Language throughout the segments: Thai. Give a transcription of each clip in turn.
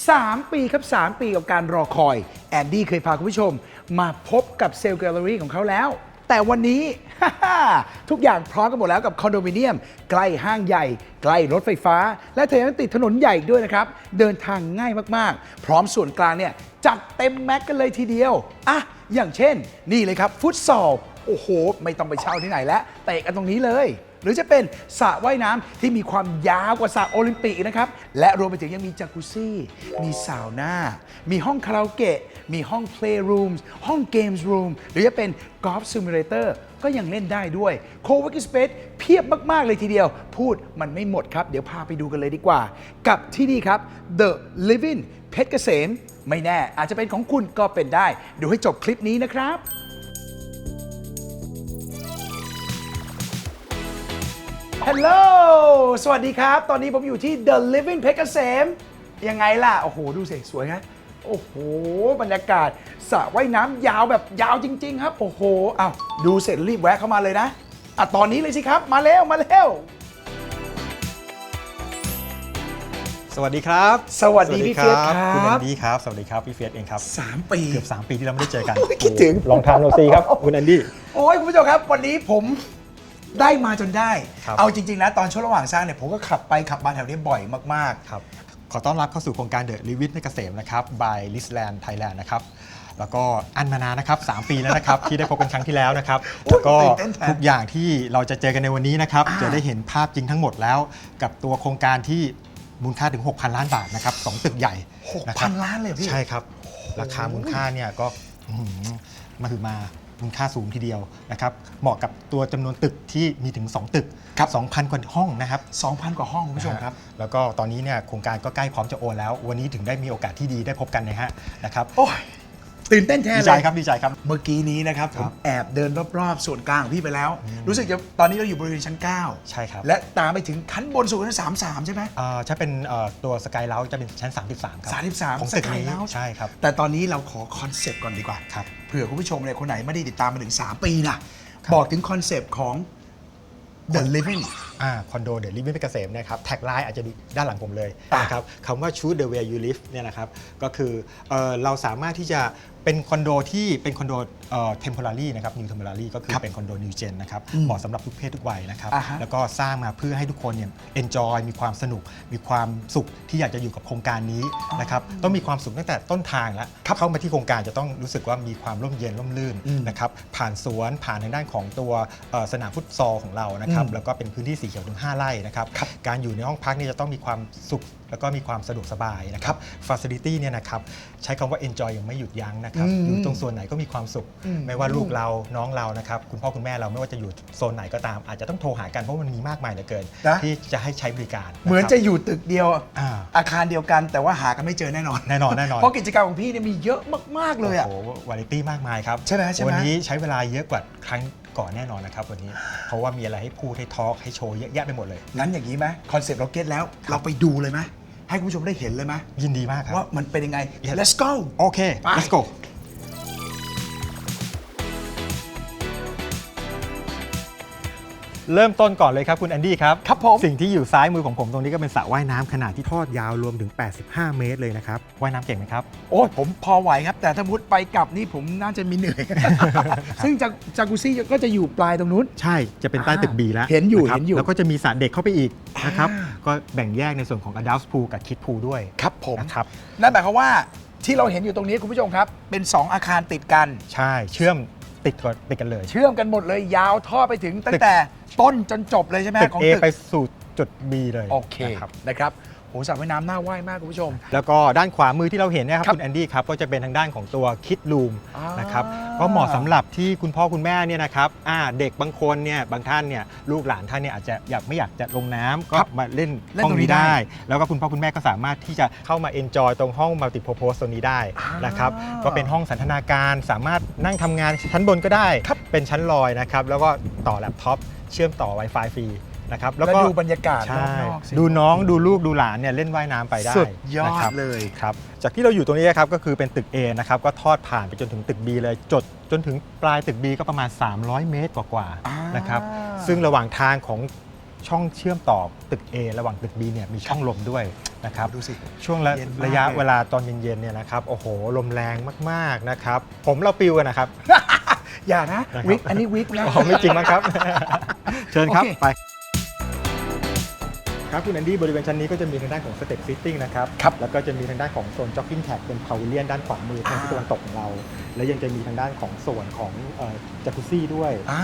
3 ปีครับ 3 ปีกับการรอคอย แอนดี้เคยพาคุณผู้ชม มาพบกับเซลล์แกลเลอรี่ของเขาแล้ว แต่วันนี้ ทุกอย่างพร้อมกันหมดแล้วกับคอนโดมิเนียม ใกล้ห้างใหญ่ ใกล้รถไฟฟ้า และเธอยังติดถนนใหญ่อีกด้วยนะครับ เดินทางง่ายมากๆ พร้อมส่วนกลางเนี่ยจัดเต็มแม็กกันเลยทีเดียวอะอย่างเช่น นี่เลยครับฟุตซอลโอ้โห ไม่ต้องไปเช่าที่ไหนแล้วเตะกันตรงนี้เลย หรือจะเป็นสระว่ายน้ำที่มีความยาวกว่าสระโอลิมปิกนะครับ และรวมไปถึงยังมีจักรุซี่ มีซาวน่ามีห้องคาราโอเกะ มีห้อง Playrooms ห้อง Games Room หรือจะเป็น Golf Simulator ก็ยังเล่นได้ด้วย Co-working Space เพียบมาก ๆ เลยทีเดียว พูดมันไม่หมดครับ เดี๋ยวพาไปดูกันเลยดีกว่า กับที่นี่ครับ The Living เพชรเกษม ไม่แน่ อาจจะเป็นของคุณก็เป็นได้ ดูให้จบคลิปนี้นะครับ ฮัลโหล สวัสดีครับ ตอนนี้ผมอยู่ที่ The Living เพชรเกษม ยังไงล่ะ โอ้โห ดูสิสวยนะโอ้โห บรรยากาศสระว่ายน้ำยาวแบบยาวจริง ๆ ครับ โอ้โหอ้าวดูเสร็จรีบแวะเข้ามาเลยนะ อะ ตอนนี้เลยสิครับ มาเร็วมาเร็วสวัสดีครับสวัสดีพี่เฟียสครับ คุณแอนดี้ครับ สวัสดีครับ พี่เฟียสเองครับ สามปี เกือบ 3 ปีที่เราไม่ได้เจอกันโอ้ยคิดถึง ลองทานโรซีครับ คุณแอนดี้ โอ้ยคุณผู้ชมครับ วันนี้ผม ได้มาจนได้ ครับ เอาจริง ๆ นะ ตอนช่วงระหว่างสร้างเนี่ยผมก็ขับไปขับมาแถวนี้บ่อยมาก ครับขอต้อนรับเข้าสู่โครงการเดอะลิวิทในเกษมนะครับ by l i s l a n d Thailand นะครับ แล้วก็อันมานานนะครับ 3 ปีแล้วนะครับ ที่ได้พบกันครั้งที่แล้วนะครับ โอ้ยแล้วก็ตื่นเต้นแทนทุกอย่างที่เราจะเจอกันในวันนี้นะครับ อ่า จะได้เห็นภาพจริงทั้งหมดแล้ว กับตัวโครงการที่มูลค่าถึง 6,000 ล้านบาทนะครับสองตึกใหญ่ๆนะครั6,000ล้านเลยเหรอพี่ ใช่ครับ ราคามูลค่าเนี่ยก็อื้อหือมาถือมา มูลค่าสูงทีเดียวนะครับเหมาะกับตัวจำนวนตึกที่มีถึง 2 ตึกครับ 2,000 กว่าห้องนะครับ 2,000 กว่าห้องคุณผู้ชมครับนะฮะแล้วก็ตอนนี้เนี่ยโครงการก็ใกล้พร้อมจะโอนแล้ว วันนี้ถึงได้มีโอกาสที่ดีได้พบกันนะฮะนะครับ โอ้ย ตื่นเต้นแทนดีเลยใจครับดีใจครับ เมื่อกี้นี้นะครับผครัมบแอบเดินรอบๆส่วนกลางของพี่ไปแล้วรู้สึกจะตอนนี้เราอยู่บริเวณชั้น 9 ใช่ครับและตามไปถึงชั้นบนสุดชั้น33ใช่ไหม เอ่อถ้าเป็นเอ่อตัวสกายเลาจะเป็นชั้น 33 ครับ33ของตึกนี้ Sky Lounge ใช่ครับ แต่ตอนนี้เราขอคอนเซปต์ก่อนดีกว่าครับ เผื่อคุณผู้ชมเนี่ยคนไหนไม่ได้ติดตามมาถึง 3 ปีนะบอกถึงคอนเซปต์ของ The Living อ่าคอนโดเดลิเวอรี่เกษมเนะครับแท็กไลน์อาจจะดูด้านหลังผมเลยอะนะครับคำว่า choose the way you live เนี่ยนะครับก็คือเอ่อเราสามารถที่จะ เป็นคอนโดที่เป็นคอนโดเอ่อ temporary นะครับ new temporary ก็คือครับเป็นคอนโด new gen นะครับอืมเหมาะสำหรับทุกเพศทุกวัยนะครับ อ่าฮะแล้วก็สร้างมาเพื่อให้ทุกคนเนี่ย enjoy มีความสนุก มีความสุขที่อยากจะอยู่กับโครงการนี้นะครับ ต้องมีความสุขตั้งแต่ต้นทางแล้วครับเข้ามาที่โครงการจะต้องรู้สึกว่ามีความร่มเย็นร่มรื่นอืมนะครับ ผ่านสวนผ่านทางด้านของตัวเอ่อสนามฟุตซอลของเรานะครับ อืม แล้วก็เป็นพื้นที่สีเขียวถึง 5 ไร่นะครับครับการอยู่ในห้องพักเนี่ยจะต้องมีความสุข แล้วก็มีความสะดวกสบายนะครับฟ a ซิลิตี้เนี่ยนะครับใช้คำว่า enjoy ยังไม่หยุดยั้งนะครับ อืมอยู่ตรงส่วนไหนก็มีความสุข อืม ไม่ว่าลูกเราน้องเรานะครับคุณพ่อคุณแม่เราไม่ว่าจะอยู่โซนไหนก็ตาม อาจจะต้องโทรหากันเพราะมันมีมากมายเหลือเกิน นะ ที่จะให้ใช้บริการเหมือนครับจะอยู่ตึกเดียว อ่าอาคารเดียวกัน แต่ว่าหากันไม่เจอแน่นอน แน่นอนแน่นอน เพราะกิจกรรมของพี่เนี่ยมีเยอะมาก ๆ เลยอะ โอ้โหวาไรตี้มากมายครับใช่ไหมใช่ไหม วันนี้ใช้เวลาเยอะกว่าครั้งก่อนแน่นอนนะครับวันนี้ เพราะว่ามีอะไรให้พูดให้ทอล์กให้โชว์เยอะแยะไปหมดเลย งั้นอย่างนี้ไหมคอนเซปต์เราเก็ตแล้ว เราไปดูเลยไหม ให้คุณผู้ชมได้เห็นเลยไหมยินดีมากครับว่ามันเป็นยังไง Yes let's go โอเค ไป let's go เริ่มต้นก่อนเลยครับคุณแอนดี้ครับ ครับผม สิ่งที่อยู่ซ้ายมือของผมตรงนี้ก็เป็นสระว่ายน้ำขนาดที่ทอดยาวรวมถึง 85 เมตรเลยนะครับ ว่ายน้ำเก่งไหมครับ โอ้ยผมพอไหวครับ แต่ถ้ามุดไปกลับนี่ผมน่าจะมีเหนื่อย ซึ่งจากจากุซี่ก็จะอยู่ปลายตรงนู้น ใช่จะเป็นใต้ตึก B แล้วเห็นอยู่ะครับเห็นอยู่แล้วก็จะมีสระเด็กเข้าไปอีกนะครับอ่าก็แบ่งแยกในส่วนของ adult pool กับ kids pool ด้วยครับผม นะครับ นั่นหมายความว่าที่เราเห็นอยู่ตรงนี้คุณผู้ชมครับ เป็น 2 อาคารติดกัน ใช่เชื่อม ติดกันติดกันเลย เชื่อมกันหมดเลยยาวท่อไปถึงตั้งแต่ต้นจนจบเลยใช่ไหมตึก ของ A ตึก ไปสู่จุด B เลยโอเคนะครับ นะครับ โหสระว่ายน้ำน่าว่ายมากคุณผู้ชม แล้วก็ด้านขวามือที่เราเห็นเนยครับครับคุณแอนดี้ครับก็จะเป็นทางด้านของตัวคิดลูมอ่านนะครับก็เหมาะสำหรับที่คุณพ่อคุณแม่เนี่ยนะครับอ่าเด็กบางคนเนี่ยบางท่านเนี่ยลูกหลานท่านเนี่ยอาจจะอยากไม่อยากจะลงน้ำก็ครับมาเล่นเล่นห้องตรงนี้นี้ได้ ได้ แล้วก็คุณพ่อคุณแม่ก็สามารถที่จะเข้ามาเอนจอยตรงห้องมัลติโพโพสตรงนี้ได้นะครับอ่าก็เป็นห้องสันทนาการสามารถนั่งทำงานชั้นบนก็ได้ ครับ เป็นชั้นลอยนะครับแล้วก็ต่อแล็ปท็อปเชื่อมต่อ Wi-Fi ฟรี นะครับแล้วก็ดูบรรยากาศรใช่อบๆสิดูน้องดูลูกดูหลานเนี่ยเล่นว่ายน้ำไปได้สุดยอดนะครับ เลย ครับจากที่เราอยู่ตรงนี้นะครับก็คือเป็นตึก A นะครับก็ทอดผ่านไปจนถึงตึก B เลยจดจนถึงปลายตึก B ก็ประมาณ 300 เมตรกว่าอ่าๆน นะครับซึ่งระหว่างทางของช่องเชื่อมต่อตึก A ระหว่างตึก B เนี่ยมีช่องลมด้วยนะครับดูสิ ช่วงระเย็นมากระยะเลยเวลาตอนเย็นๆเนี่ยนะครับโอ้โหลมแรงมากๆนะครับผมเราปิวกันนะครับ อย่านะนะครับ วิกอันนี้วิกนะ อ๋อไม่จริงมั้งครับ เชิญครับโอเค ไป ครับคุณแอนดี้บริเวณชั้นนี้ก็จะมีทางด้านของสเต็ปฟิตติ้งนะครับ ครับแล้วก็จะมีทางด้านของโซนจ็อกกิ้งแท็กเป็นพาวเวเลียนด้านขวามือทางทิศตะวันตกของเรา แล้วยังจะมีทางด้านของส่วนของจักรุซี่ด้วยอ่า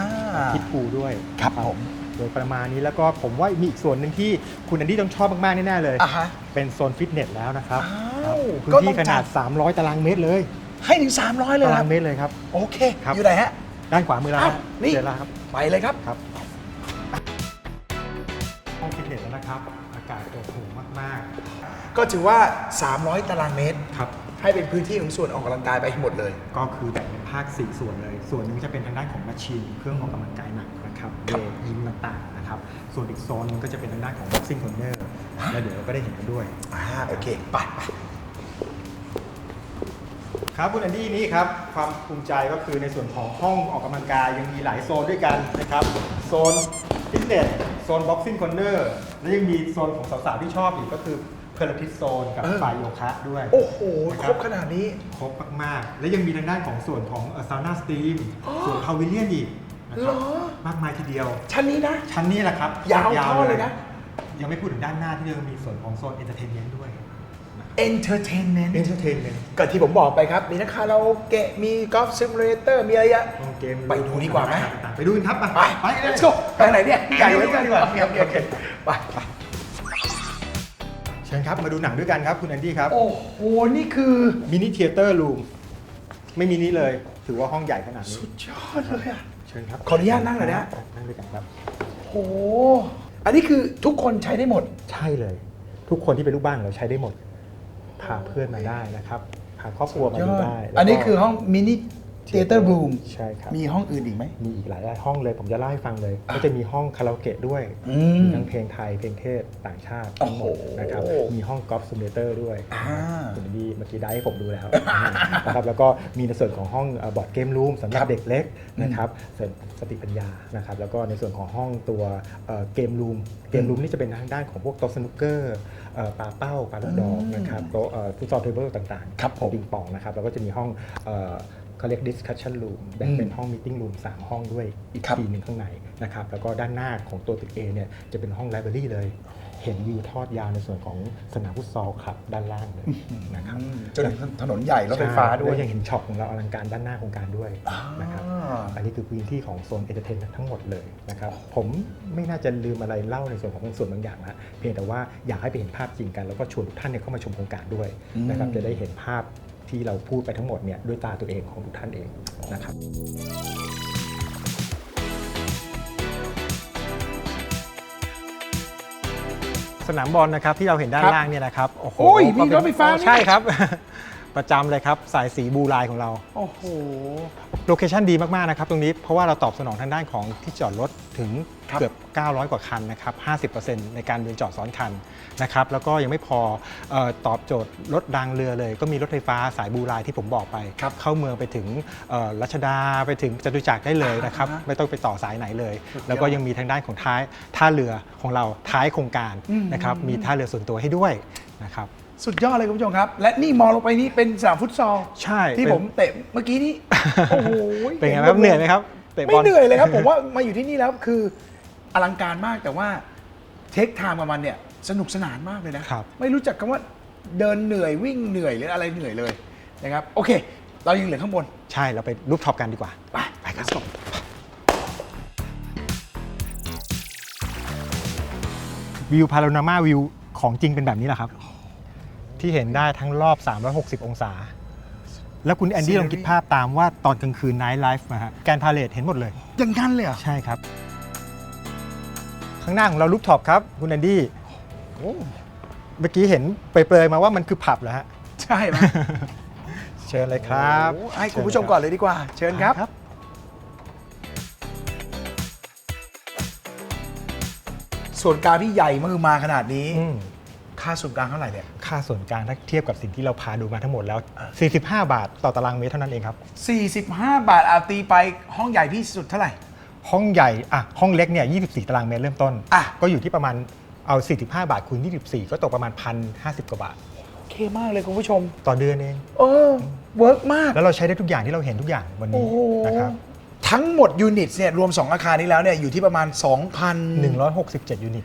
คิดพูลด้วยครับผม โดยประมาณนี้แล้วก็ผมว่ามีอีกส่วนหนึ่งที่คุณแอนดี้ต้องชอบมากๆแน่ๆเลย อะฮะ เป็นโซนฟิตเนสแล้วนะครับอ้าวพื้ก็นต้ที่องขนาดจัด300 ตารางเมตรเลยให้ถึง 300 เลยตานะรางเมตรเลยครับ โอเค ครับ อยู่ไหนฮะ ด้านขวามือเราครับอ้าวนี่เจอแล้วครับ ไปเลยครับ ครับ ก็ถือว่า 300 ตารางเมตรๆครับ ให้เป็นพื้นที่ของส่วนออกกำลังกายไปให้หมดเลย ก็คือแบ่งเป็นภาค 4 ส่วนเลย ส่วนหนึ่งจะเป็นทางด้านของแมชชีนเครื่องออกกำลังกายหนักนะครับเวทยิมต่างๆนะครับ ส่วนอีกโซนหนึงก็จะเป็นทางด้านของ boxing corner แล้วเดี๋ยวเราก็ได้เห็นกันด้วย อ่า โอเค ไปไป ครับคุณแอนดี้นี่ครับความภูมิใจก็คือในส่วนของห้องออกกำลังกายยังมีหลายโซนด้วยกันนะครับ โซนฟิตเนสโซนบ็อกซิ่งคอร์เนอร์แล้วยังมีโซนของสาวๆที่ชอบอีกก็คือ เพลทิสโซนกับเออ ฝ่ายโยคะด้วย โอ้โหนะคครรับบขนาดนี้ ครบมาก ๆ และยังมีทางด้านของส่วนของซาวน่าสตรีมอ๋อส่วนพาวิเลียนอีกนะครับเหรอ มากมายทีเดียว ชั้นนี้นะ ชั้นนี้แหละครับยาวท่อเลยนะ ยังไม่พูดถึงด้านหน้าที่ยังมีส่วนของโซนเอนเตอร์เทนเมนต์ด้วย Entertainment เอนเตอร์เทนเมนต์ก็ที่ผมบอกไปครับ มีนักคาราโอเกะมีกอล์ฟซิมูเลเตอร์มีอะไรเยอะห้องเกมไปดูดีกว่าไหม ต่งๆไปดูกันครับไป ไปเลย let's go ไปไหนเนี่ย ใหญ่เลยกันดีกว่าโอเคโอเคโอเคไปไป เชิญครับ มาดูหนังด้วยกันครับคุณแอนดี้ครับ โอ้โห นี่คือมินิเทเตอร์รูมไม่มินิเลย ถือว่าห้องใหญ่ขนาดนี้ สุดยอดเลยอะเชิญครับขออนุญาตนั่งหน่อยนะ นั่งด้วยกันครับ โอ้โห อันนี้คือทุกคนใช้ได้หมด ใช่เลย ทุกคนที่เป็นลูกบ้านของเราใช้ได้หมด พาเพื่อนมาได้นะครับ พาครอบครัวมาดูได้แล้วก็อันนี้คือห้องมินิเท เตอร์รูมใช่ครับ มีห้องอื่นอีกไหม มีอีกหลายห้องเลย ผมจะเล่าให้ฟังเลยอะก็จะมีห้องคาราโอเกะด้วยอืมมีทั้งเพลงไทย เพลงเทศต่างชาติทั้งหมดโอ้โหนะครับ มีห้องกอล์ฟซิมูเลเตอร์ด้วยอ่าคุณดีเมื่อกี้ได้ให้ผมดูแล้วนะครับ แล้วก็มีในส่วนของห้องบอร์ดเกมรูมสำหรับเด็กเล็กนะครับเสริมสติปัญญานะครับ แล้วก็ในส่วนของห้องตัวเกมรูม เกมรูมนี่จะเป็นทางด้านของพวกโต๊ะสนุกเกอร์เอ่อปาเป้าปาลูกดอกนะครับ โต๊ะฟุตซอลเทเบิลต่างๆครับผมปิงปองนะครับ แล้วก็จะมีห้อง เอ่อเขาเรียก discussion room แบ่งเป็นห้อง meeting room 3 ห้องด้วยอีกครับทีหนึ่งข้างในนะครับแล้วก็ด้านหน้าของตัวตึก A เนี่ยจะเป็นห้อง library เลย เห็นวิวทอดยาวในส่วนของสนามฟุตซอลครับด้านล่างเลยนะครับจนถึงถนนใหญ่รถไฟฟ้าด้วยแล้ยังเห็นช็อปของเราอลังการด้านหน้าโครงการด้วยนะครับอ่าอันนี้คือพื้นที่ของโซนเอนเตอร์เทนทั้งหมดเลยนะครับผมไม่น่าจะลืมอะไรเล่าในส่วนของบางส่วนบางอย่างละเพียงแต่ว่าอยากให้ไปเห็นภาพจริงกันแล้วก็ชวนทุกท่านเนี่ยเข้ามาชมโครงการด้วยนะครับจะได้เห็นภาพ ที่เราพูดไปทั้งหมดเนี่ยด้วยตาตัวเองของทุกท่านเองนะครับสนามบอลนะครับที่เราเห็นด้านครับล่างเนี่ยนะครับโอ้โหโอ้ยมีก็เป็นรถไฟฟ้าด้วยใช่ครับ ประจำเลยครับ สายสีบูไลน์ของเรา โอ้โห โลเคชันดีมาก ๆ นะครับ ตรงนี้เพราะว่าเราตอบสนองทางด้านของที่จอดรถถึงครับ เกือบ 900 กว่าคันนะครับ 50%ในการเดินจอดซ้อนคันนะครับ แล้วก็ยังไม่พอเออตอบโจทย์รถรางเรือเลย ก็มีรถไฟฟ้าสายบูไลน์ที่ผมบอกไปครับเข้าเมืองไปถึงเอ่อรัชดาไปถึงจตุจักรได้เลยนะครับอ่าฮะไม่ต้องไปต่อสายไหนเลย สุดยอดแล้วก็ยังมีทางด้านของท้ายท่าเรือของเราท้ายโครงการอืมนะครับ มีท่าเรือส่วนตัวให้ด้วยนะครับ สุดยอดเลยคุณผู้ชมครับ และนี่มองลงไปนี่เป็นสนามฟุตซอลใช่ที่เป็นผมเตะเมื่อกี้นี้โอ้โหเป็นไงครับเหนื่อยไหมครับตะบไม่ลเหนื่อยเลยครับผมว่ามาอยู่ที่นี่แล้วคืออลังการมากแต่ว่าเทคไทม์กับมันเนี่ยสนุกสนานมากเลยนะครับไม่รู้จักคำว่าเดินเหนื่อยวิ่งเหนื่อยหรืออะไรเหนื่อยเลยนะครับโอเค เรายังเหลือข้างบน ใช่เราไปรูปท็อปกันดีกว่า ไปไปครับวิวพาโนรามาวิวของจริงเป็นแบบนี้แหละครับ ที่เห็นได้ทั้งรอบ 360 องศา แล้วคุณแอนดี้ลองคิดภาพตามว่าตอนกลางคืนไนท์ไลฟ์มาฮะแกนพาเลทเห็นหมดเลย อย่างนั้นเลยเหรอใช่ครับ ข้างหน้าของเราลูปท็อปครับ คุณแอนดี้โอ้เมื่อกี้เห็นเปรยๆมาว่ามันคือผับเหรอฮะ ใช่ไหมเชิญเลยครับโอ้ให้คุณผู้ชมก่อนเลยดีกว่า เชิญครับครับส่วนกลางที่ใหญ่มือมาขนาดนี้ อืม ค่าส่วนกลางเท่าไหร่เนี่ย ค่าส่วนกลางถ้าเทียบกับสิ่งที่เราพาดูมาทั้งหมดแล้ว 45 บาทต่อตารางเมตรเท่านั้นเองครับ 45 บาทอาตีไปห้องใหญ่ที่สุดเท่าไหร่ ห้องใหญ่อะห้องเล็กเนี่ย 24 ตารางเมตรเริ่มต้น อะ ก็อยู่ที่ประมาณเอา 45 บาทคูณ24 ก็ตกประมาณ1,050กว่าบาท โอเคมากเลยคุณผู้ชม ต่อเดือนเอง เออเวิร์กมาก แล้วเราใช้ได้ทุกอย่างที่เราเห็นทุกอย่างวันโอ้นี้โห นะครับ ทั้งหมดยูนิตเนี่ยรวม 2 อาคารนี้แล้วเนี่ยอยู่ที่ประมาณ2,000 167 ยูนิต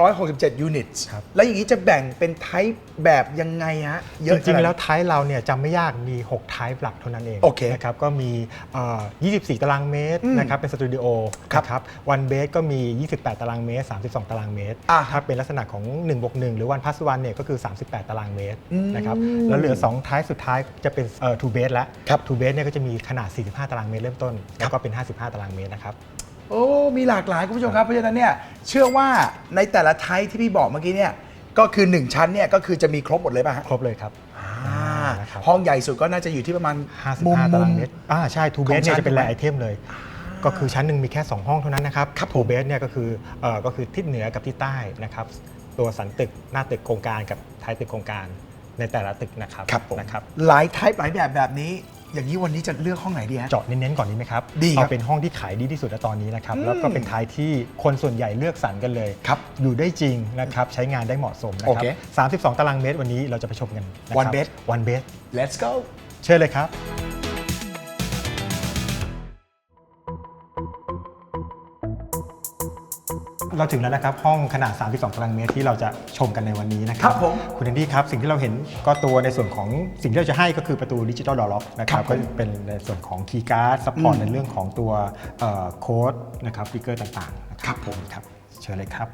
167 ยูนิตครับ แล้วอย่างนี้จะแบ่งเป็นไทป์แบบยังไงฮะเยจอะริงขนาดๆแล้วไทป์เราเนี่ยจำไม่ยากมี6ไทป์หลักเท่านั้นเองโอเคนะครับก็มีเอ่อ24 ตารางเมตรอืมนะครับเป็นสตูดิโอครับนะครับวันเบสก็มี 28 ตารางเมตร 32 ตารางเมตร อ่าถ้าเป็นลักษณะของ1บวก1หรือวันพัสวันเนี่ยก็คือ 38 ตารางเมตรอืมนะครับแล้วเหลือ2ไทป์สุดท้ายจะเป็นเอ่อ two base แล้วครับ two base เนี่ยก็จะมีขนาด 45 ตารางเมตรเริ่มต้นแล้วก็เป็น 55 ตารางเมตรนะครับ โอ้ มีหลากหลายคุณผู้ชมครับ เพราะฉะนั้นเนี่ยเชื่อว่าในแต่ละไทป์ที่พี่บอกเมื่อกี้เนี่ยก็คือ 1 ชั้นเนี่ยก็คือจะมีครบหมดเลยป่ะฮะครบเลยครับอ่านะครับ ห้องใหญ่สุดก็น่าจะอยู่ที่ประมาณมุม55มุตามรางเมตรอ่าใช่ two ของ base เนี่ยชั้นจะเป็นถูกไหมรายไอเทมเลย ก็คือชั้นหนึ่งมีแค่ 2 ห้องเท่านั้นนะครับครับ two base เนี่ยก็คือเอ่อก็คือทิศเหนือกับทิศใต้นะครับ ตัวสันตึกหน้าตึกโครงการกับท้ายตึกโครงการในแต่ละตึกนะครับครับผม นะครับ หลายไทป์หลายแบบแบบนี้ อย่างนี้วันนี้จะเลือกห้องไหนดีฮะ เจาะเน้นๆก่อนดีไหมครับดีครับเอาเป็นห้องที่ขายดีที่สุดณตอนนี้นะครับ อืมแล้วก็เป็นท้ายที่คนส่วนใหญ่เลือกสรรกันเลย ครับอยู่ได้จริงนะครับ ใช้งานได้เหมาะสมนะคโอรัเคบ32 ตารางเมตรวันนี้เราจะไปชมกันนะครับ One bed one bed let's go เชิญเลยครับ เราถึงแล้วนะครับ ห้องขนาด 32ตารางเมตรที่เราจะชมกันในวันนี้นะคครัรับบผมคุณแอนดี้ครับ สิ่งที่เราเห็นก็ตัวในส่วนของสิ่งที่เราจะให้ก็คือประตูดิจิ t a ลดอ r ล็อกนะคครัรับบผมก็เป็นในส่วนของคีย์การ์ดซัพพอร์ตอืมในเรื่องของตัวโค้ดนะครับฟิกเกอร์ต่างๆนะครับผมครับเชิญเลยครับ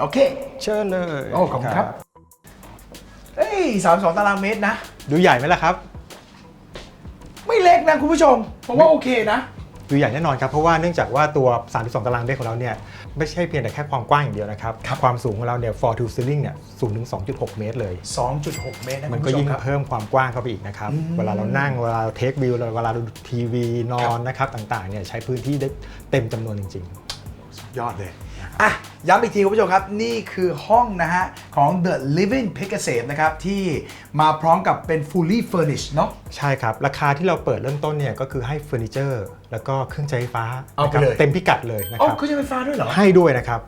โอเค เชิญเลยโอ้ขอบคุณครับเอ้ย32ตารางเมตรนะ ดูใหญ่ไหมล่ะครับ ไม่เล็กนะคุณผู้ชมผมว่าโอเคนะ ดูใหญ่แน่นอนครับ เพราะว่าเนื่องจากว่าตัว 32 ตารางเมตรของเราเนี่ยไม่ใช่เพียงแต่แค่ความกว้างอย่างเดียวนะครับ ความสูงของเราเนี่ย floor to ceiling เนี่ยสูงถึง 2.6 เมตรเลย 2.6 เมตรนะมันคุณก็ผู้ชยิ่มงครับเพิ่มความกว้างเข้าไปอีกนะครับอืมเวลาเรานั่ง เวลาเราเทควิวเวลาเราดูทีวีนอนนะครับต่างๆเนี่ยใช้พื้นที่ได้เต็มจำนวนจริงยอดเลย อะย้ำอีกทีคุณผู้ชมครับ นี่คือห้องนะฮะ ของ The Living p i c a s a v e นะครับ ที่มาพร้อมกับเป็น fully furnished เนาะๆใช่ครับ ราคาที่เราเปิดเริ่มต้นเนี่ยก็คือให้เฟอร์นิเจอร์ แล้วก็เครื่องใช้ไฟฟ้าเอาไปนะครับเลย เต็มพิกัดเลยนะอ๋อครับ เขาจะไฟฟ้าด้วยเหรอ ให้ด้วยนะครับ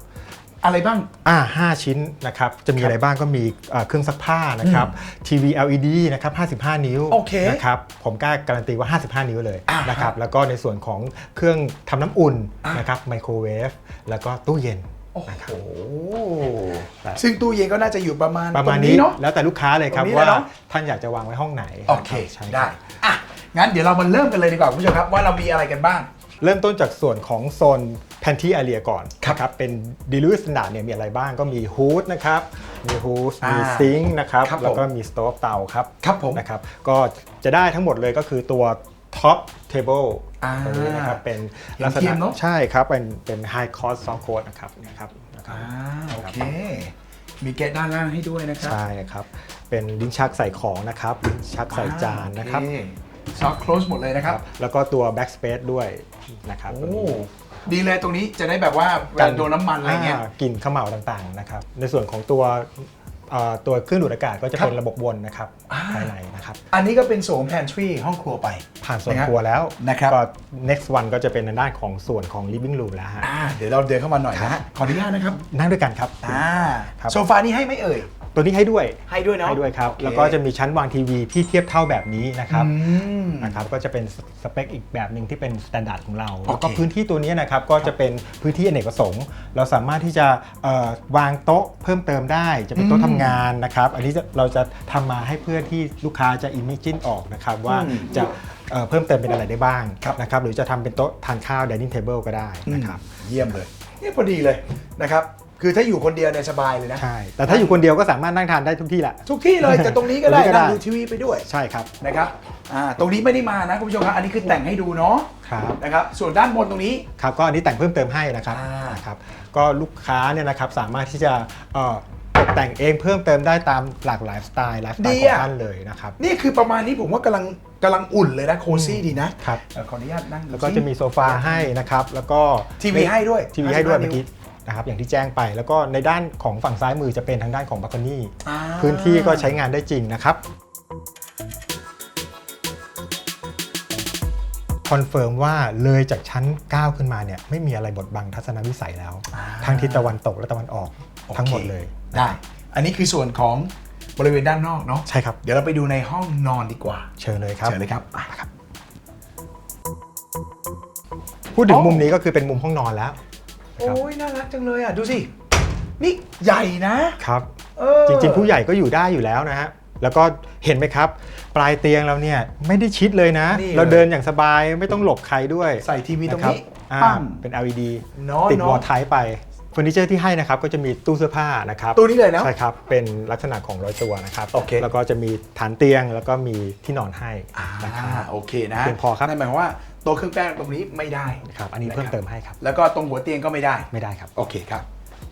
อะไรบ้าง อ่า5ชิ้นนะครับ จะมีอะไรบ้างก็มีเอ่อเครื่องซักผ้านะครับ ทีวี LED นะครับ 55 นิ้วโอเคนะครับ ผมกล้าการันตีว่า 55 นิ้วเลยอ่านะครับ แล้วก็ในส่วนของเครื่องทำน้ำอุ่นอ่านนะครับ ไมโครเวฟ แล้วก็ตู้เย็นโอ้โหครับซึ่งตู้เย็นก็น่าจะอยู่ประมาณประมาณตงนี้เนาะ แล้วแต่ลูกค้าเลยครับตรงนี้ว่าเลยเนอะท่านอยากจะวางไว้ห้องไหน โอเคใช่ครับได้ อะ งั้นเดี๋ยวเรามาเริ่มกันเลยดีกว่าคุณผู้ชมครับว่าเรามีอะไรกันบ้าง เริ่มต้นจากส่วนของโซน Pantry Area ก่อนครับนะครับเป็น d e l u x Standard เนี่ยมีอะไรบ้างก็มีฮูดนะครับมีฮูดอ่ามีมีซิงค์นะครับครับผม แล้วก็มีสโต๊ฟเตาครับครับผม นะครับก็จะได้ทั้งหมดเลยก็คือตัว Top Table อ่าตัวนี้นะครับเป็นเห็นลักษเทียณะมเนอะ ใช่ครับ เป็นเป็น High Cost Soft Coat นะครับนะครับนะครับ อ่าโอเค มีแกะด้านล่างให้ด้วยนะครับ ใช่ครับ เป็นลิ้นชักใส่ของนะครับลิ้นชักใส่จานนะครับ ซอฟต์ close หมดเลยนะครับ แล้วก็ตัว Backspace ด้วยนะครับตัวโอ้นี้ดีเลยตรงนี้จะได้แบบว่าเวลาโดนน้ำมันอะไรเงี้ยากลิ่นข้าวเหมาต่างๆนะครับ ในส่วนของตัวเอ่อตัวเครื่องดูดอากาศก็จะครับเป็นระบบวนนะครับอ่าภายในนะครับ อันนี้ก็เป็นโซน pantry ห้องครัวไป ผ่านส่วนนะครับครัวแล้วนะครับก็ next one ก็จะเป็นในด้านของส่วนของ living room แล้วฮะอ่าเดี๋ยวเราเดินเข้ามาหน่อยนะฮะขออนุญาตนะครับ นั่งด้วยกันครับอ่าครับโซฟานี้ให้ไหมเอ่ย ตัวนี้ให้ด้วยให้ด้วยเนาะให้ด้วยครับโอเคแล้วก็จะมีชั้นวางทีวีที่เทียบเท่าแบบนี้นะครับอืมนะครับก็จะเป็นสเปคอีกแบบหนึ่งที่เป็นมาตรฐานของเราโอเคแล้วก็พื้นที่ตัวนี้นะครับก็จะเป็นพื้นที่อเนกประสงค์ เราสามารถที่จะเอ่อวางโต๊ะเพิ่มเติมได้ จะเป็นโต๊ะอืมทำงานนะครับ อันนี้จะเราจะทำมาให้เพื่อที่ลูกค้าจะอิมเมจินออกนะครับว่าอืมจะเอ่อเพิ่มเติมเป็นอะไรได้บ้างครับนะครับหรือจะทำเป็นโต๊ะทานข้าว dining table ก็ได้นะครับ เยี่ยมเลยเนี่ยพอดีเลยนะครับ คือถ้าอยู่คนเดียวเนี่ยสบายเลยนะ ใช่ แต่ถ้าอยู่คนเดียวก็สามารถนั่งทานได้ทุกที่แหละ ทุกที่เลยจะตรงนี้ก็ได้ตรงนี้ก็ได้ นั่งดูทีวีไปด้วยใช่ครับ นะครับอ่าตรงนี้ไม่ได้มานะคุณผู้ชมครับ อันนี้คือแต่งให้ดูเนาะครับ นะครับ ส่วนด้านบนตรงนี้ ครับก็อันนี้แต่งเพิ่มเติมให้นะครับอ่านนะครับ ก็ลูกค้าเนี่ยนะครับสามารถที่จะเอ่อตกแต่งเองเพิ่มเติมได้ตามหลากหลายสไตล์ไลฟ์สไตล์ของท่านเลยนะครับ นี่คือประมาณนี้ผมว่ากำลังกำลังอุ่นเลยนะโคซี่ดีนะครับ เอ่อขออนุญาตนั่งดูแล้วก็สิจะมีโซฟาให้นะครับ แล้วก็ทีวีให้ด้วยทีวีให้ด้วย55เมื่อกี้ นะครับอย่างที่แจ้งไป แล้วก็ในด้านของฝั่งซ้ายมือจะเป็นทางด้านของบัคคนี่อ่าพื้นที่ก็ใช้งานได้จริงนะครับพคอนเฟิร์มว่าเลยจากชั้น 9 ขึ้นมาเนี่ยไม่มีอะไรบดบังทัศนวิสัยแล้ว อ่า ทั้งทิศตะวันตกและตะวันออกทั้งหมดเลยได้ อันนี้คือส่วนของบริเวณด้านนอกเนาะ ใช่ครับเดี๋ยวเราไปดูในห้องนอนดีกว่า เชิญเลยครับ เชิญเลยครับอะครับพูดถึอ๋งอมุมนี้ก็คือเป็นมุมห้องนอนแล้ว โอ้ยน่ารักจังเลยอะดูสิ นี่ใหญ่นะครับเออจริงๆ ผู้ใหญ่ก็อยู่ได้อยู่แล้วนะฮะแล้วก็เห็นไหมครับ ปลายเตียงเราเนี่ยไม่ได้ชิดเลยนะ นี่เลย เราเดินอย่างสบายไม่ต้องหลบใครด้วยใส่ทีวีตรงนี้ะคบอ่าปั้มเป็น LED เนาะติดเนาะวอลไทไป เฟอร์นิเจอร์ที่ให้นะครับก็จะมีตู้เสื้อผ้านะครับตู้นี้เลยเนาะ ใช่ครับ เป็นลักษณะของร้อยตัวนะครับโอเค แล้วก็จะมีฐานเตียงแล้วก็มีที่นอนให้อ่านะครับ โอเคนะเพียงพอครับ นั่นหมายความว่าโต๊ะเครื่องแป้งตรงนี้ไม่ได้ครับอันนี้เพิ่มเติมให้ครับ แล้วก็ตรงหัวเตียงก็ไม่ได้ ไม่ได้ครับ โอเคครับ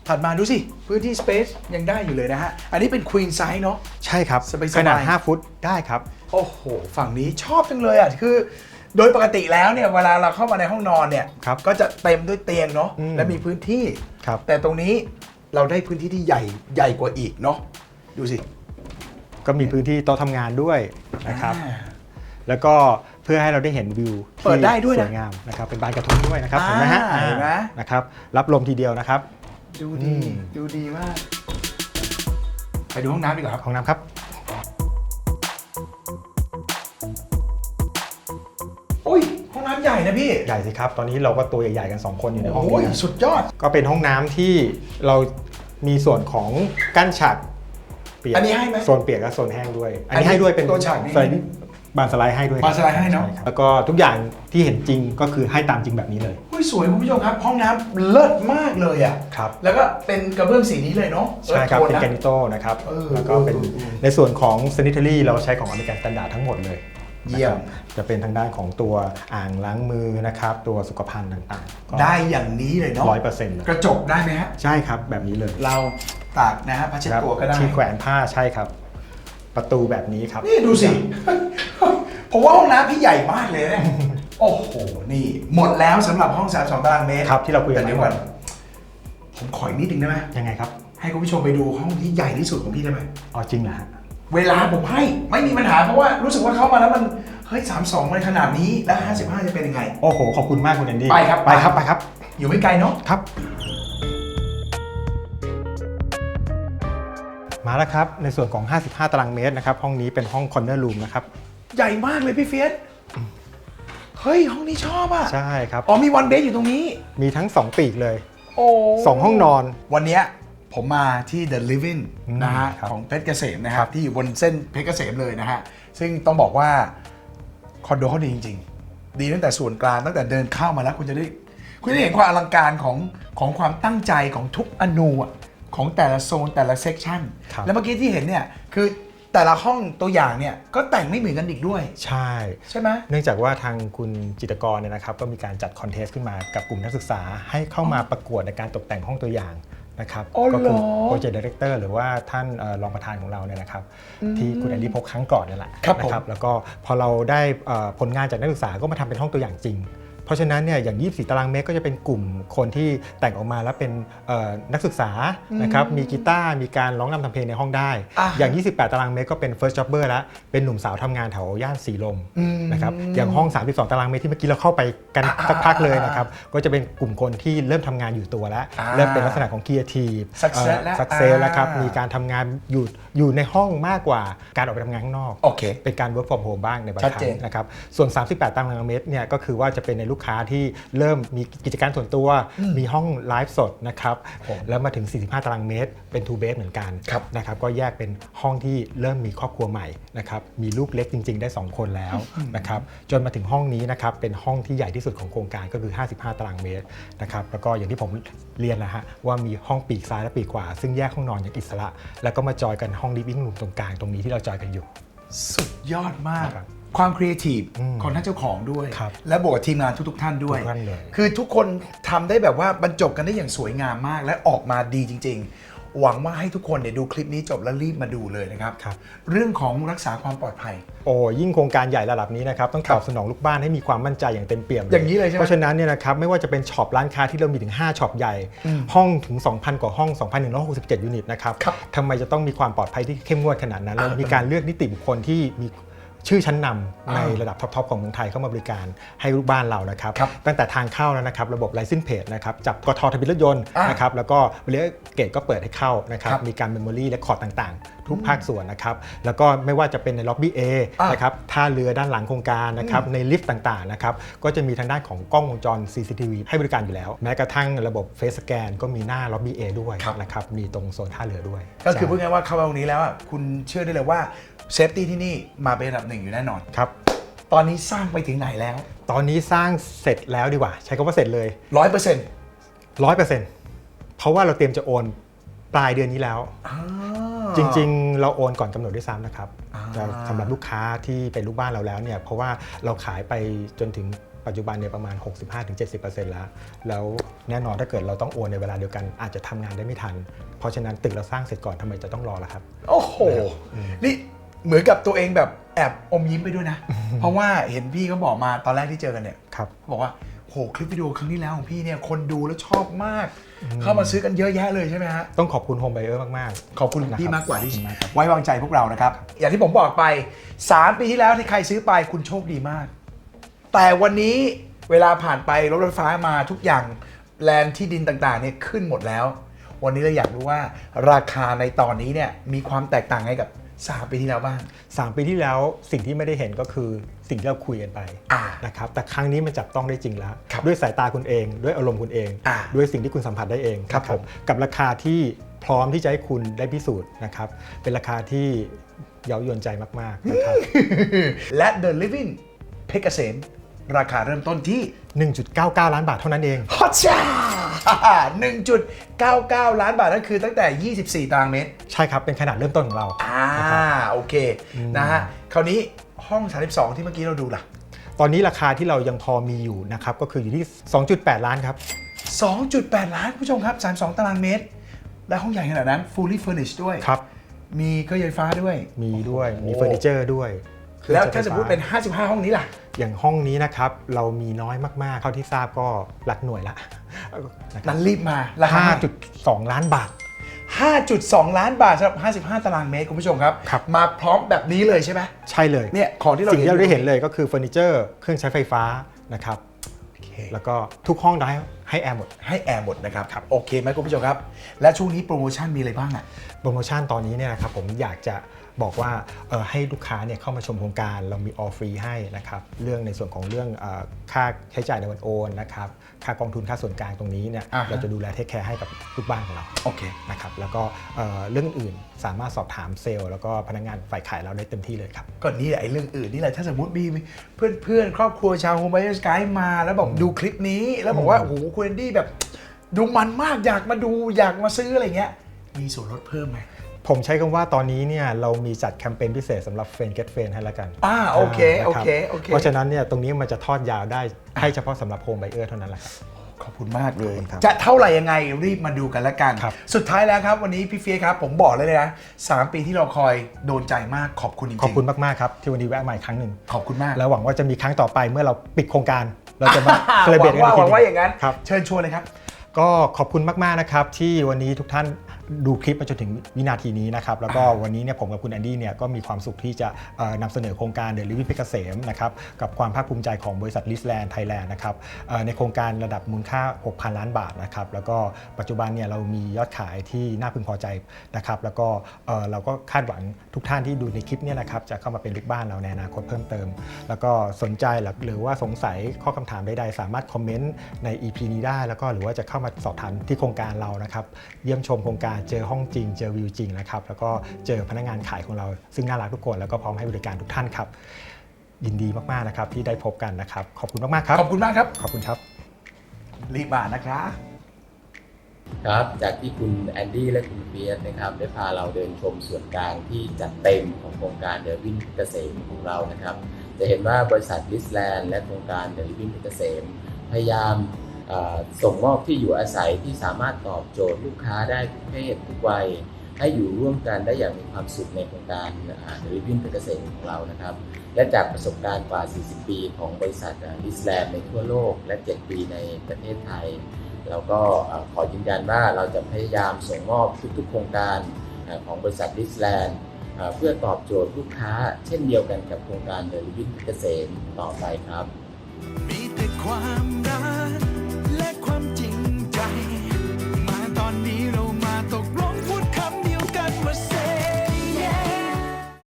ถัดมาดูสิ พื้นที่ Space ยังได้อยู่เลยนะฮะ อันนี้เป็น Queen Size เนาะ ใช่ครับสบายๆ ขนาด 5 ฟุตได้ครับ โอ้โห ฝั่งนี้ชอบจังเลยอะ คือ โดยปกติแล้วเนี่ย เวลาเราเข้ามาในห้องนอนเนี่ย ครับก็จะเต็มด้วยเตียงเนาะ อืม และมีพื้นที่ ครับ แต่ตรงนี้เราได้พื้นที่ที่ใหญ่ใหญ่กว่าอีกเนาะดูสิก็มีพื้นที่โต๊ะทำงานด้วยนะครับ อ่า แล้วก็เพื่อให้เราได้เห็นวิวเปิดได้ด้วยนะสวยงามนะครับ เป็นบานกระทุ้งด้วยนะครับอ่าเห็นไหมฮะเห็นไหมอ่านะครับ รับลมทีเดียวนะครับ ดูอืดีมดูดีมากไปดูห้องน้ำดีกว่าครับ ห้องน้ำครับ ใหญ่นะพี่ ใหญ่สิครับ ตอนนี้เราก็ตัวใหญ่ๆกัน 2 คนอยู่ในห้องโอ้ยนี้นะสุดยอด ก็เป็นห้องน้ำที่เรามีส่วนของกั้นฉากเปียกอันนี้ให้ไหมโซนเปียกและโซนแห้งด้วย อันอันนี้นี้ให้ด้วยเป็นตัวฉากนี้สไลด์บานสไลด์ให้ด้วยบานสไลด์ให้เนอะ ช่ครับแล้วก็ทุกอย่างที่เห็นจริงก็คือให้ตามจริงแบบนี้เลยอุ้ยสวยคุณผู้ชมครับ ห้องน้ำเลิศมากเลยอะ ครับ แล้วก็เป็นกระเบื้องสีนี้เลยเนาะใช่ครับอิเป็นโทแกนะนิโตนะครับ เออแล้วก็เป็นเออเออ ในส่วนของ sanitary เราใช้ของอเมริกันสแตนดาร์ดทั้งหมดเลย เยี่ยมนะครับจะเป็นทางด้านของตัวอ่างล้างมือนะครับ ตัวสุขภัณฑ์ต่างๆ ได้อย่างนี้เลยเนาะร้อยเปอร์เซ็นต์เลยกระจกได้ไหมฮะ ใช่ครับแบบนี้เลย เราตากนะฮะผ้าเช็ดครับตัวก็ได้ที่แขวนผ้าใช่ครับ ประตูแบบนี้ครับ นี่ดูสิ ผมว่าห้องน้ำพี่ใหญ่มากเลยเนี่ยโอ้โห นี่ หมดแล้วสำหรับห้อง 32ตารางเมตรครับที่เราคุยกันแต่เดี๋ยวก่อนผมขออีกนิดนึงได้ไหมยังไงครับ ให้คุณผู้ชมไปดูห้องที่ใหญ่ที่สุดของพี่ได้ไหมอ๋อจริงเหรอฮะ เวลาผมให้ไม่มีปัญหาเพราะว่ารู้สึกว่าเข้ามาแล้วมันเฮ้ย32มันขนาดนี้แล้ว55จะเป็นยังไง โอ้โห ขอบคุณมากคุณแอนดี้ไปครับ ไปครับไปครับ อยู่ไม่ไกลเนาะครับ มาแล้วครับ ในส่วนของ 55 ตารางเมตรนะครับ ห้องนี้เป็นห้องคอนเนอร์รูมนะครับ ใหญ่มากเลยพี่เฟียสเฮ้ย ห้องนี้ชอบอะใช่ครับ อ๋อมีวันเบสอยู่ตรงนี้ มีทั้ง 2 ปีกเลย โอ้2ห้องนอน วันเนี้ย ผมมาที่ The Living อืมนะฮะครับของเพชรเกษมนะคครัรับบที่อยู่บนเส้นเพชรเกษมเลยนะฮะซึ่งต้องบอกว่าคอนโดเขาดีจริง ๆ ดีตั้งแต่ส่วนกลางตั้งแต่เดินเข้ามาแล้วคุณจะได้ คุณจะเห็นความอลังการของของความตั้งใจของทุกอนูอะของแต่ละโซนแต่ละเซกชันครับแล้วเมื่อกี้ที่เห็นเนี่ยคือแต่ละห้องตัวอย่างเนี่ยก็แต่งไม่เหมือนกันอีกด้วย ใช่ ใช่ไหมเนื่องจากว่าทางคุณจิตรกรเนี่ยนะครับก็มีการจัดคอนเทสต์ขึ้นมากับกลุ่มนักศึกษาให้เข้ามาประกวดในการตกแต่งห้องตัวอย่าง นะครับอ๋อเหรอก็คือโปรเจกต์ดีเรคเตอร์หรือว่าท่านเอ่อรองประธานของเราเนี่ยนะครับที่คุณแอนดี้พกครั้งก่อนเนี่ยแหละครับผม นะแล้วก็พอเราได้เอ่อผลงานจากนักศึกษาก็มาทำเป็นห้องตัวอย่างจริงเพ ราะฉะนั้นเนี่ยอย่าง 24 ตารางเมตรก็จะเป็นกลุ่มคนที่แต่งออกมาแล้วเป็นเอ่อนักศึกษานะครับมีกีตาร์มีการร้องนำทำเพลงในห้องได้อะอย่าง 28 ตารางเมตรก็เป็น first jobber แล้วเป็นหนุ่มสาวทำงานแถวย่านสีลมอืมนะครับอย่างห้อง 32 ตารางเมตรที่เมื่อกี้เราเข้าไปกันอ่าสักพักเลยนะครับก็จะเป็นกลุ่มคนที่เริ่มทำงานอยู่ตัวแล้วอ่าเริ่มเป็นลักษณะของ creative Success แล้วสักเซสอ่าแล้วครับมีการทำงานอยู่อยู่ในห้องมากกว่าการออกไปทำงานข้างนอกโอเคเป็นการ work from home บ้างในบางชัดครั้เจนงนะครับส่วน 38 ตารางเมตรเนี่ยก็คือว่าจะเป็นในลูกค้าที่เริ่มมีกิจการส่วนตัว มีห้องไลฟ์สดนะครับแล้วมาถึง 45 ตารางเมตร เป็น two bed เหมือนกันครับนะครับก็แยกเป็นห้องที่เริ่มมีครอบครัวใหม่นะครับมีลูกเล็กจริง ๆ ได้ 2 คนแล้วนะครับจนมาถึงห้องนี้นะครับเป็นห้องที่ใหญ่ที่สุดของโครงการก็คือ 55 ตารางเมตรนะครับแล้วก็อย่างที่ผมเรียนนะฮะว่ามีห้องปีกซ้ายและปีกขวา ซึ่งแยกห้องนอนอย่างอิสระ แล้วก็มาจอยกันห้อง living room ตรงกลางตรงนี้ที่เราจอยกันอยู่ สุดยอดมาก ครับความครีเอทีฟอืมของท่านเจ้าของด้วย ครับและบวกกับทีมงานทุกๆท่านด้วย ทุกท่านเลย คือทุกคนทำได้แบบว่าบรรจบกันได้อย่างสวยงามมาก และออกมาดีจริง ๆ หวังว่าให้ทุกคนเนี่ยดูคลิปนี้จบแล้วรีบมาดูเลยนะครับ ครับ เรื่องของรักษาความปลอดภัย โอ้ยิ่งโครงการใหญ่ระดับนี้นะครับต้องครัตบอบสนองลูกบ้านให้มีความมั่นใจอย่างเต็มเปี่ยมเลอย่างนี้เลยใช่ไหมเพราะฉะนั้นเนี่ยนะครับไม่ว่าจะเป็นช็อปร้านค้าที่เรามีถึง 5ช็อปใหญ่ห้องถึง 2,000 กว่าห้อง 2,167 ยูนิตนะครับครับทำไมจะต้องมีความปลอดภัยที่เข้มงวดขนาดนั้นเรามีการเลือกนิติบุคคลที่มี ชื่อชั้นนำอ่าในระดับท็อปๆของเมืองไทยเข้ามาบริการให้ลูกบ้านเรานะครับครับตั้งแต่ทางเข้าแล้วนะครับ ระบบ License Plate นะครับจับกททะเบียนรถยนต์อ่านนะครับแล้วก็เรียกเกตก็เปิดให้เข้านะครับครับมีการเมมโมรีและคอร์ดต่างๆ ทุกภาคส่วนนะครับแล้วก็ไม่ว่าจะเป็นในล็อบบี้ A อ่านนะครับท่าเรือด้านหลังโครงการนะครับในลิฟต์ต่างๆนะครับก็จะมีทางด้านของกล้องวงจร CCTV ให้บริการอยู่แล้ว แม้กระทั่งระบบเฟสสแกนก็มีหน้าล็อบบี้ A ด้วยครับนะครับมีตรงโซนท่าเรือด้วย ก็คือใช่พูดง่ายๆว่าเข้ามาตรงนี้แล้วอะคุณเชื่อได้เลยว่า เซฟตี้ที่นี่มาเป็นอันดับหนึ่งอยู่แน่นอน ครับ ตอนนี้สร้างไปถึงไหนแล้วตอนนี้สร้างเสร็จแล้วดีกว่า ใช้คำว่าเสร็จเลยร้อยเปอร์เซ็นต์100%เพราะว่าเราเตรียมจะโอนปลายเดือนนี้แล้ว จริง ๆ เราโอนก่อนกำหนดด้วยซ้ำนะครับอ่าแต่สำหรับลูกค้าที่เป็นลูกบ้านเราแล้วเนี่ยเพราะว่าเราขายไปจนถึงปัจจุบันเนี่ยประมาณ 65-70%แล้ว แล้วแน่นอนถ้าเกิดเราต้องโอนในเวลาเดียวกัน อาจจะทำงานได้ไม่ทัน เพราะฉะนั้นตึกเราสร้างเสร็จก่อนทำไมจะต้องรอล่ะครับ โอ้โห นี่ เหมือนกับตัวเองแบบแอบอมยิ้มไปด้วยนะ เพราะว่าเห็นพี่เขาบอกมาตอนแรกที่เจอกันเนี่ยครับเขาบอกว่าโหคลิปวิดีโอครั้งที่แล้วของพี่เนี่ยคนดูแล้วชอบมาก เข้ามาซื้อกันเยอะแยะเลยใช่ไหมฮะ ต้องขอบคุณโฮมไบเออร์มาก ๆ ขอบคุณนะครับพี่มากกว่าที่ขอบคุณมากครับไว้วางใจพวกเรานะครับ อย่างที่ผมบอกไป 3 ปีที่แล้วที่ใครซื้อไปคุณโชคดีมาก แต่วันนี้เวลาผ่านไปรถไฟฟ้ามาทุกอย่างแลนด์ที่ดินต่างๆเนี่ยขึ้นหมดแล้ว วันนี้เราอยากรู้ว่าราคาในตอนนี้เนี่ยมีความแตกต่างไงกับ 3 ปีที่แล้วบ้างสามปีที่แล้วสิ่งที่ไม่ได้เห็นก็คือสิ่งที่เราคุยกันไปอ่า นะครับแต่ครั้งนี้มันจับต้องได้จริงแล้ว ครับด้วยสายตาคุณเอง ด้วยอารมณ์คุณเอง อ่าด้วยสิ่งที่คุณสัมผัสได้เองครับนะผม กับราคาที่พร้อมที่จะให้คุณได้พิสูจน์นะครับเป็นราคาที่เย้ายวนใจมากๆนะครับ และ The Living เพชรเกษม ราคาเริ่มต้นที่ 1.99 ล้านบาทเท่านั้นเองฮอตจ้า1.99 ล้านบาทนั่นคือตั้งแต่ 24 ตารางเมตร ใช่ครับ เป็นขนาดเริ่มต้นของเรา อ่านะครับโอเค นะฮะ คราวนี้ห้อง 32 ที่เมื่อกี้เราดูล่ะ ตอนนี้ราคาที่เรายังพอมีอยู่นะครับ ก็คืออยู่ที่ 2.8 ล้านครับ 2.8 ล้านคุณผู้ชมครับ 32 ตารางเมตร และห้องใหญ่ขนาดนั้น fully furnished ด้วย ครับ มีเครื่องใช้ไฟฟ้าด้วย มีด้วย มีโอ้เฟอร์นิเจอร์ด้วยเครื่อง แล้วใช้ถ้าสมมติเป็น 55 ห้องนี้ล่ะ อย่างห้องนี้นะครับ เรามีน้อยมากๆ เท่าที่ทราบก็หลักหน่วยละนะครับนั้นรีบมาราคา5.2 ล้านบาท 5.2 ล้านบาทสำหรับ 55 ตารางเมตรคุณผู้ชมครับครับ มาพร้อมแบบนี้เลยใช่ไหมใช่เลยเนี่ยของที่เราสิ่งที่เราได้เห็นอยู่เลยก็คือเฟอร์นิเจอร์เครื่องใช้ไฟฟ้านะครับโอเคแล้วก็ทุกห้องได้ให้แอร์หมด ให้แอร์หมดนะครับโอเคไหมคุณผู้ชมครับ และช่วงนี้โปรโมชั่นมีอะไรบ้างอะ โปรโมชั่นตอนนี้เนี่ยนะครับผมอยากจะ บอกว่าเอ่อให้ลูกค้าเนี่ยเข้ามาชมโครงการเรามีออฟฟรีให้นะครับเรื่องในส่วนของเรื่องเออค่าใช้จ่ายในวันโอนนะครับค่ากองทุนค่าส่วนกลางตรงนี้เนี่ยอ่าฮะเราจะดูแลเทคแคร์ให้กับลูกบ้านของเราโอเคนะครับแล้วก็เอ่อเรื่องอื่นสามารถสอบถามเซลล์ แล้วก็พนักงานฝ่ายขายเราได้เต็มที่เลยครับก็นี่แหละไอ้เรื่องอื่นนี่แหละถ้าสมมติมีเพื่อนเพื่อนๆครอบครัวชาวโฮมไบเออร์สกายมา แล้วบอกดูคลิปนี้แล้วบอกว่าโอ้โหคุณแอนดี้แบบ ดูมันมากอยากมาดูอยากมาซื้ออะไรเงี้ยมีส่วนลดเพิ่มไหม ผมใช้คำว่าตอนนี้เนี่ยเรามีจัดแคมเปญพิเศษสำหรับเฟรน Get เฟรนให้แล้วกันอ่าโอเคนะโอรับเคโอเค เพราะฉะนั้นเนี่ยตรงนี้มันจะทอดยาวได้ให้เฉพาะสำหรับโฮมไบเออร์เท่านั้นแหละครับ ขอบคุณมากเลย ขอบคุณครับจะเท่าไหร่ยังไงรีบมาดูกันละกัน ครับ สุดท้ายแล้วครับ วันนี้พี่เฟียสครับ ผมบอกเลยนะสามปีที่เราคอยโดนใจมากขอบคุณจริงๆขอบคุณมาก ๆ ครับที่วันนี้แวะมาอีกครั้งหนึ่ง ขอบคุณมากแล้วหวังว่าจะมีครั้งต่อไปเมื่อเราปิดโครงการ เราจะมาเคลหเบวัตงกันว่าอีกหทีวังว่าอย่างนั้น ครับ เชิญชวนเลยครับ ก็ขอบคุณมาก ๆ นะครับ ที่วันนี้ทุกท่าน ดูคลิปมาจนถึงวินาทีนี้นะครับแล้วก็วันนี้เนี่ยผมกับคุณแอนดี้เนี่ยก็มีความสุขที่จะเอ่อนำเสนอโครงการเดลิวิ p เพชรเกษมนะครับกับความภาคภูมิใจของบริษัทลิสแลนด์ไทยแลนด์นะครับเอ่อในโครงการระดับมูลค่า 6,000 ล้านบาทนะครับแล้วก็ปัจจุบันเนี่ยเรามียอดขายที่น่าพึงพอใจนะครับแล้วก็เอ่อเราก็คาดหวังทุกท่านที่ดูในคลิปเนี่ยนะครับจะเข้ามาเป็นลูกบ้านเราในอนาคตเพิ่มเติม แล้วก็สนใจหรือหรือว่าสงสัยข้อคำถามใดๆ สามารถคอมเมนต์ใน EP นี้ได้แล้วก็หรือว่าจะเข้ามาสอบถามที่โครงการเรานะครับเยี่ยมชมโครงการเจอห้องจริง เจอวิวจริงนะครับแล้วก็เจอพนักงานขายของเราซึ่งน่ารักทุกคนแล้วก็พร้อมให้บริการทุกท่านครับ ยินดีมากๆนะครับที่ได้พบกันนะครับ ขอบคุณมากๆครับขอบคุณมากครับ ขอบคุณครับ รีบมานะครับ ครับ จากที่คุณแอนดี้และคุณเฟียสนะครับได้พาเราเดินชมส่วนกลางที่จัดเต็มของโครงการเดวินเกษมของเรานะครับ จะเห็นว่าบริษัทลิสแลนด์และโครงการเดลิวินเกษมพยายามเอ่อ ส่งมอบที่อยู่อาศัยที่สามารถตอบโจทย์ลูกค้าได้ทุกเพศทุกวัย ให้อยู่ร่วมกันได้อย่างมีความสุขในโครงการเดลิวินเกษมของเรานะครับ และจากประสบการณ์กว่า 40 ปีของบริษัทลิสแลนด์ในทั่วโลก และ 7 ปีในประเทศไทย เราก็ขอยืนยันว่าเราจะพยายามส่งมอบทุกๆ โครงการของบริษัทดิสแลนด์เพื่อตอบโจทย์ลูกค้า เช่นเดียวกันกับโครงการเดลิวินเกษมต่อไปครับมีแต่ความ